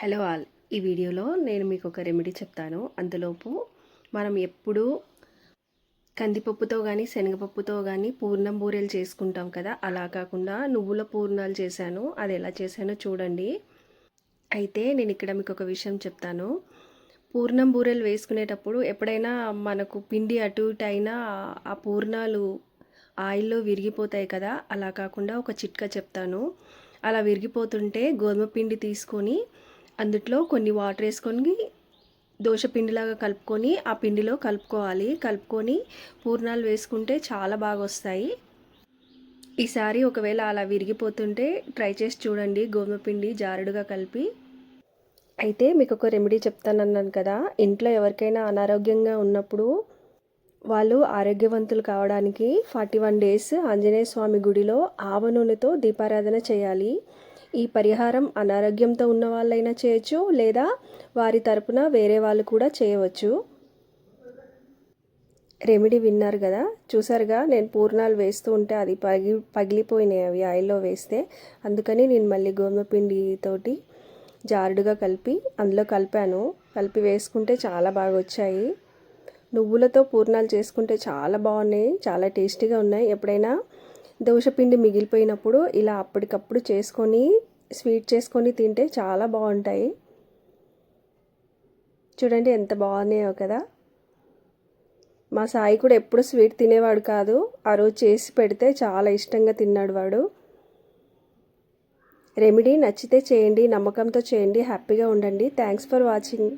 Hello all. ఈ వీడియోలో నేను మీకు ఒక రెమెడీ చెప్తాను. అందులోపు మనం ఎప్పుడూ కందిపప్పుతో కానీ శనగపప్పుతో కానీ పూర్ణం బూరెలు చేసుకుంటాం కదా. అలా కాకుండా నువ్వుల పూర్ణాలు చేశాను. అది ఎలా చేశానో చూడండి. అయితే నేను ఇక్కడ మీకు ఒక విషయం చెప్తాను. పూర్ణం బూరెలు వేసుకునేటప్పుడు ఎప్పుడైనా మనకు పిండి అటు ఇటు అయినా ఆ పూర్ణాలు ఆయిల్లో విరిగిపోతాయి కదా. అలా కాకుండా ఒక చిట్కా చెప్తాను. అలా విరిగిపోతుంటే గోధుమ పిండి తీసుకొని అందుట్లో కొన్ని వాటర్ వేసుకొని దోశ పిండిలాగా కలుపుకొని ఆ పిండిలో కలుపుకోవాలి. కలుపుకొని పూర్ణాలు వేసుకుంటే చాలా బాగా వస్తాయి. ఈసారి ఒకవేళ అలా విరిగిపోతుంటే ట్రై చేసి చూడండి. గోధుమ పిండి జారుడుగా కలిపి. అయితే మీకు ఒక రెమెడీ చెప్తానన్నాను కదా. ఇంట్లో ఎవరికైనా అనారోగ్యంగా ఉన్నప్పుడు వాళ్ళు ఆరోగ్యవంతులు కావడానికి forty one days Anjaneya Swamy గుడిలో ఆవ నూనెతో దీపారాధన చేయాలి. ఈ పరిహారం అనారోగ్యంతో ఉన్న వాళ్ళైనా చేయొచ్చు లేదా వారి తరపున వేరే వాళ్ళు కూడా చేయవచ్చు. రెమెడీ విన్నారు కదా? చూసారుగా? నేను పూర్ణాలు వేస్తూ ఉంటే అది పగి పగిలిపోయినాయి అవి ఆయిల్లో వేస్తే. అందుకని నేను మళ్ళీ గోధుమ పిండితోటి జారుడుగా కలిపి అందులో కలిపాను. కలిపి వేసుకుంటే చాలా బాగా వచ్చాయి. నువ్వులతో పూర్ణాలు చేసుకుంటే చాలా బాగున్నాయి చాలా టేస్టీగా ఉన్నాయి. ఎప్పుడైనా దోశపిండి మిగిలిపోయినప్పుడు ఇలా అప్పటికప్పుడు చేసుకొని స్వీట్ చేసుకొని తింటే చాలా బాగుంటాయి. చూడండి ఎంత బాగున్నాయో కదా. మా సాయి కూడా ఎప్పుడు స్వీట్ తినేవాడు కాదు. ఆ రోజు చేసి పెడితే చాలా ఇష్టంగా తిన్నాడు వాడు. రెమెడీ నచ్చితే చేయండి నమ్మకంతో చేయండి హ్యాపీగా ఉండండి. Thanks for watching